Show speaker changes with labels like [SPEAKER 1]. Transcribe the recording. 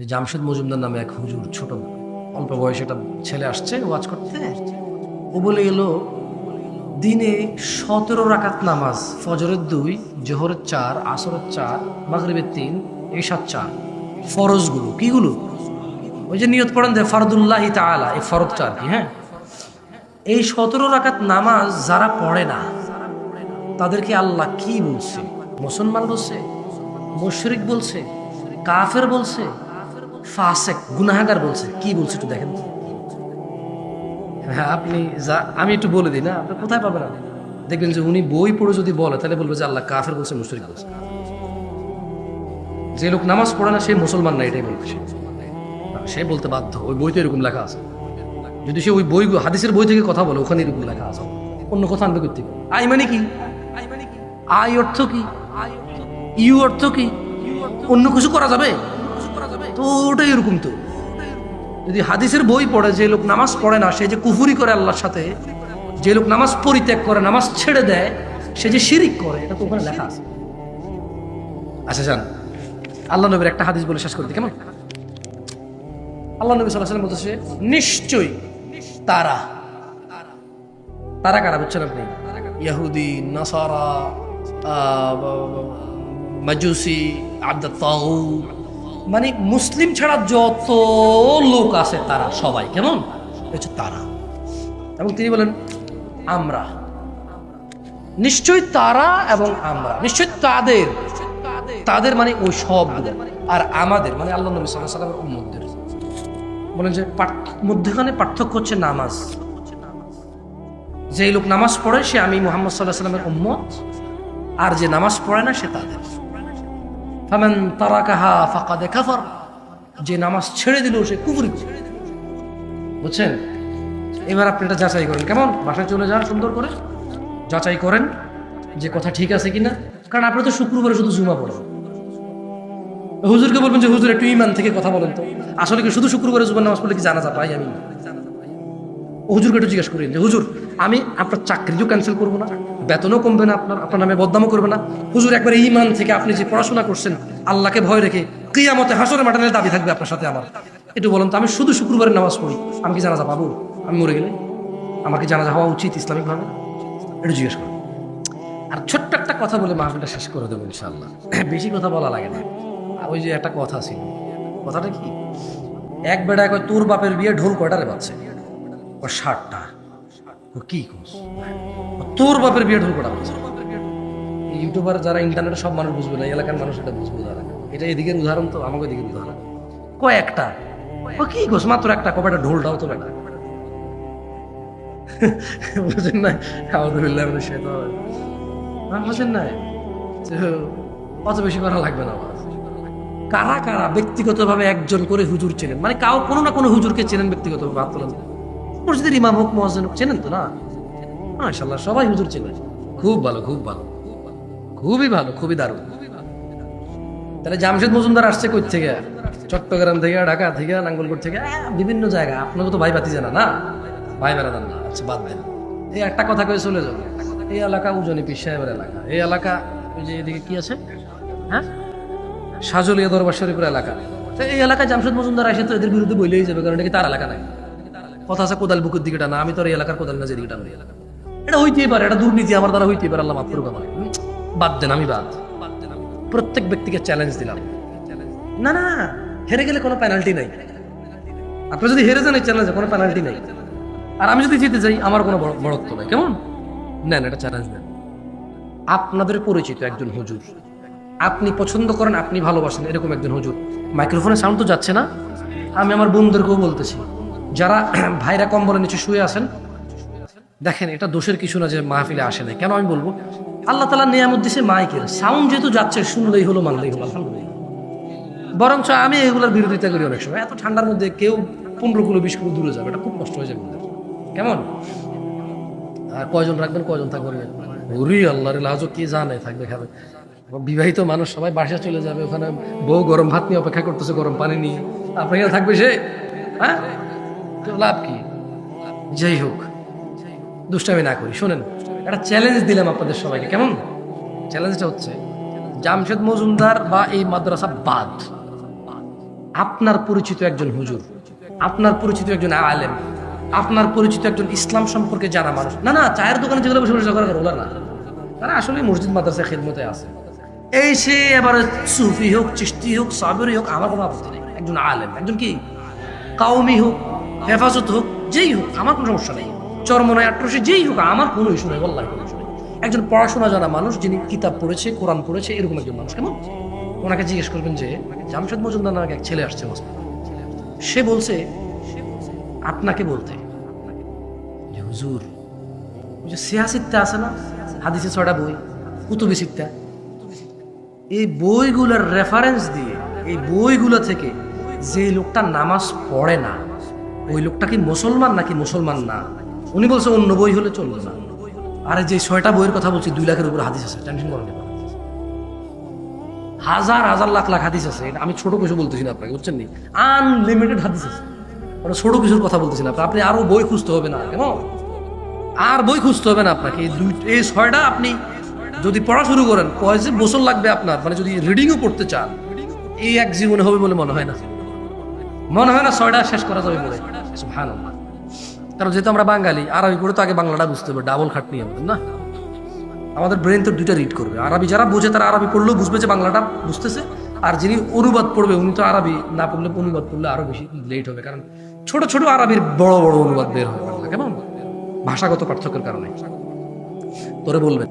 [SPEAKER 1] যে জামশেদ মজুমদার নামে এক হুজুর ছোট অল্প বয়সে একটা ছেলে আসছে ওয়াজ করতে। ও বলে গেল দিনে সতেরো রাকাত নামাজ ফজরের দুই জোহরের চার আসরের চার মাগরিবের তিন এসার চার ফরজগুলো। কিগুলো? ওই যে নিয়ত পড়েন যে ফরদুল্লাহি তাআলা এই ফরজটা আর কি হ্যাঁ? এই সতেরো রাকাত নামাজ যারা পড়ে না তাদেরকে আল্লাহ কি বলছে? মুসলমান বলছে মুশরিক বলছে কাফের বলছে ফাসেক গুনাহাগার বলছে। কি বলছে একটু দেখেন। হ্যাঁ আপনি যা আমি একটু বলে দিই না আপনি কোথায় পাবেন আপনি? দেখবেন যে উনি বই পড়ে যদি বলে তাহলে বলবে যে আল্লাহ কাফের বলছে মুশরিক বলছে। যে লোক নামাজ পড়ে না সে মুসলমান না এটাই বলবে সে। সে বলতে বাধ্য ওই বইতে এরকম লেখা আছে। যদি সে ওই বই হাদিসের বই থেকে কথা বলে ওখানে এরকম লেখা আছে। অন্য কথা আনবে করতে আই মানে কি? আই অর্থ কি? ইউ অর্থ কি? অন্য কিছু করা যাবে? তো ওটাই এরকম তো যদি হাদিসের বই পড়ে যে লোক নামাজ পড়ে না সে যে কুফুরি করে আল্লাহর সাথে যে লোক নামাজ পরিত্যাগ করে নামাজ ছেড়ে দেয় সে যে শিরিক করে এটা তো ওখানে লেখা আছে আচ্ছা যান আল্লাহ নবীর একটা হাদিস বলে শেষ করতে কেমন আল্লাহ নবী সাল্লাহ বলতেছে নিশ্চয়ই তারা তারা কারা বুঝছেন আপনি ইয়াহুদি নাসারা মাজুসি আব্দা তাউ মানে মুসলিম ছাড়া যত লোক আছে তারা, সবাই, কেমন? হচ্ছে তারা। এবং তিনি বলেন, আমরা। নিশ্চয়ই তারা এবং আমরা। নিশ্চয়ই তাদের। তাদের মানে ওই সব আর আমাদের মানে আল্লাহ নবী সাল্লাহ সাল্লামের বলেন যে মধ্যখানে পার্থক্য হচ্ছে নামাজ। যে লোক নামাজ পড়ে, সে আমি মোহাম্মদ সাল্লাহ সাল্লামের উম্মত। আর যে নামাজ পড়ে না, সে তাদের। ফামান তারাকাহা ফাকাদে কাফার। যে নামাজ ছেড়ে দিল, সে কুফরি করল। বুঝছেন? এবার আপনি এটা যাচাই করেন। কেমন? বাসায় চলে যান সুন্দর করে। যাচাই করেন যে কথা ঠিক আছে কিনা। কারণ আপনি তো শুক্রবারে শুধু জুমা পড়েন। হুজুরকে বলবেন যে, হুজুর, একটু ইমান থেকে কথা বলেন তো। আসলে কি শুধু শুক্রবারে জুমার নামাজ পড়লে কি জানা যা পাই আমি? হুজুরকে একটু জিজ্ঞেস করেন যে হুজুর, আমি আপনার চাকরিও ক্যান্সেল করব না, বেতনও কমবে না আপনার আপনার নামে বদনামও করবে না। হুজুর, একবার ইমান থেকে আপনি যে পড়াশোনা করছেন, আল্লাহকে ভয় রেখে কিয়ামতে হাসরের মাটানের দাবি থাকবে আপনার সাথে আমার। একটু বলুন তো, আমি শুধু শুক্রবারের নামাজ পড়ি, আমি কি জানাজা পাবো? আমি মরে গেলে? আমার কি জানাজা হওয়া উচিত ইসলামিকভাবে? একটু জিজ্ঞেস করুন। আর ছোট্ট একটা কথা বলে মাহফিলটা শেষ করে দেবো ইনশাল্লাহ বেশি কথা বলা লাগে না। ওই যে একটা কথা ছিল, কথাটা কি? এক বেড়ায় কয়, তোর বাপের বিয়ে ঢোল কয়টারে বাজছে? ও ষাটটা। ও কি কোস তোর বাপের বিয়ে ঢোল বাজছে ইউটিউবার যারা সব মানুষ বুঝবে না এলাকার মানুষ এটা এটা এদিকের উদাহরণ তো, আমাকে এদিকের উদাহরণ। কয়েকটা। ও কি কোস মাত্র একটা ঢোলটাও তো বুঝেন না সে তো বুঝেন না অত বেশি করা লাগবে না। কারা কারা ব্যক্তিগতভাবে একজন করে হুজুর চেনেন? মানে কাউ কোনো না কোনো হুজুরকে চেনেন ব্যক্তিগতভাবে, হাত মসজিদের ইমাম হোক, মহাজন হোক, চেনেন তো না? মাশাল্লাহ সবাই হুজুর চেনেন খুব ভালো খুব ভালো। খুবই ভালো, খুবই দারুণ। তাহলে জামশেদ মজুমদার আসছে কই থেকে? চট্টগ্রাম থেকে, ঢাকা থেকে নাঙ্গলকোট থেকে বিভিন্ন জায়গা। আপনাকে তো ভাই বাতি জানা না? ভাই বেড়াদান না। আচ্ছা বাদ দেন। এই একটা কথা কয়ে চলে যাবে। এই এলাকা উজনি পীর সাহেবের এলাকা। এই এলাকা, ওই যে এদিকে কি আছে? হ্যাঁ? সাজলিয়া দরবার শরীফের এলাকা। তো এই এলাকায় জামশেদ মজুমদার আসে তো এদের বিরুদ্ধে বইলেই যাবে, কারণ এটা কি তার এলাকা নাই কথা আছে কোদাল বুকের দিকে টানা, আমি তো আর এই এলাকার কোদাল না যেদিকে টানা এটা হইতেই পারে, এটা দুর্নীতি, আমার দ্বারা হইতেই পারে, আল্লাহ মাফ করুক আমার বাদ দেন, আমি বাদ। প্রত্যেক ব্যক্তিকে চ্যালেঞ্জ দিলাম। না না, হেরে গেলে কোনো পেনাল্টি নাই। আপনি যদি হেরে যান এই চ্যালেঞ্জে কোনো পেনাল্টি নাই। আর আমি যদি জিতে যাই, আমার কোনো বড়- বড়ত্ব নাই। কেমন? নেন, এটা চ্যালেঞ্জ নেন। আপনাদের পরিচিত একজন হুজুর। আপনি পছন্দ করেন, আপনি ভালোবাসেন, এরকম একজন হুজুর। মাইক্রোফোনের সাউন্ড তো যাচ্ছে না। আমি আমার বন্ধুদেরকেও বলতেছি। যারা ভাইরা কম্বলের নিচে শুয়ে আছেন, দেখেন এটা দোষের কিছু না যে মাহফিলে আসে না কেন আমি বলব? আল্লাহ তালা নিয়ামত দিছে মাইকের। সাউন্ড যেহেতু যাচ্ছে, শুনলেই হলো, মানলেই হলো বরঞ্চ আমি এগুলোর বিরোধিতা করি অনেক সময়। এত ঠান্ডার মধ্যে কেউ পনেরো কিলো, বিশ কিলো দূরে যাবে, এটা খুব কষ্ট হয়ে যাবে কেমন? আর কয়জন রাখবেন, কয়জন থাকবেন? ওরি আল্লাহর লাজও কি জানে, থাকবে খাবে বিবাহিত মানুষ সবাই বাসা চলে যাবে, ওখানে বউ গরম ভাত নিয়ে অপেক্ষা করতেছে, গরম পানি নিয়ে। এখানে থাকবে সে? হ্যাঁ? লাভ কি? যাই হোক, দুষ্টামি না করি। শোনেন, একটা চ্যালেঞ্জ দিলাম আপনাদের সবাইকে, কেমন? চ্যালেঞ্জটা হচ্ছে, জামশেদ মজুমদার বা এই মাদ্রাসা বাদ। আপনার পরিচিত একজন হুজুর, আপনার পরিচিত একজন আলেম, আপনার পরিচিত একজন ইসলাম সম্পর্কে জানা মানুষ। না না, চায়ের দোকানে যেগুলো বসে বসে ঝগড়া ওগুলো না। তারা আসলে মসজিদ মাদ্রাসা খেদমতে আছে। এই সে এবার সুফি হোক চিস্তি হোক, সাবরি হোক, আমার কোনো আপত্তি নেই। একজন আলেম, একজন কি? কাউমি হোক হেফাজত হোক, যেই হোক, আমার কোনো সমস্যা নেই। চরমনায় আট্রসে যেই হোক, আমার কোনো ইস্যু নেই বল্লাহ কোনো ইস্যু নেই। একজন পড়াশোনা জানা মানুষ, যিনি কিতাব পড়েছে, কোরআন পড়েছে, এরকম একজন মানুষ, কেমন? ওনাকে জিজ্ঞেস করবেন যে, জামশেদ মজুমদার নামে এক ছেলে আসছে সে বলছে, আপনাকে বলতে, যে হুজুর যে সিয়াসিত্তা আছে না? হাদিসে ছটা বই, কুতুবি সিত্তা। এই বইগুলোর রেফারেন্স দিয়ে, এই বইগুলো থেকে যে লোকটা নামাজ পড়ে না ওই লোকটা কি মুসলমান নাকি মুসলমান না? উনি বলছে, অন্য বই হলে চলবে না। আরে যে ছয়টা বইয়ের কথা বলছি, দুই লাখের উপর হাদিস আছে টেনশন করেন হাজার হাজার লাখ লাখ হাদিস আছে। আমি ছোট কিছু বলতেছি না আপনাকে, বুঝছেন নি? আনলিমিটেড হাদিস আছে। মানে ছোট কিছুর কথা বলতেছি না আপনি আরও বই খুঁজতে হবে না কেন আর বই খুঁজতে হবে না আপনাকে। এই দুই এই ছয়টা আপনি যদি পড়া শুরু করেন, কয় যে বছর লাগবে আপনার? মানে যদি রিডিংও পড়তে চান, এই এক জীবনে হবে বলে মনে হয় না। মনে হয় না ছয়টা শেষ করা যাবে বলে। ভালো কারণ যেহেতু আমরা বাঙালি, আরবি পড়ে তো আগে বাংলাটা বুঝতে হবে ডাবল খাটনি আমাদের না? আমাদের ব্রেন তো দুইটা রিড করবে। আরবি যারা বোঝে তারা আরবি পড়লেও বুঝবে যে বাংলাটা বুঝতেছে। আর যিনি অনুবাদ পড়বে, উনি তো আরবি না পড়লে, অনুবাদ পড়লে আরও বেশি লেট হবে। কারণ ছোট ছোট আরবির বড় বড় অনুবাদ বের বাংলা কেমন? ভাষাগত পার্থক্যের কারণে। তোরে বলবেন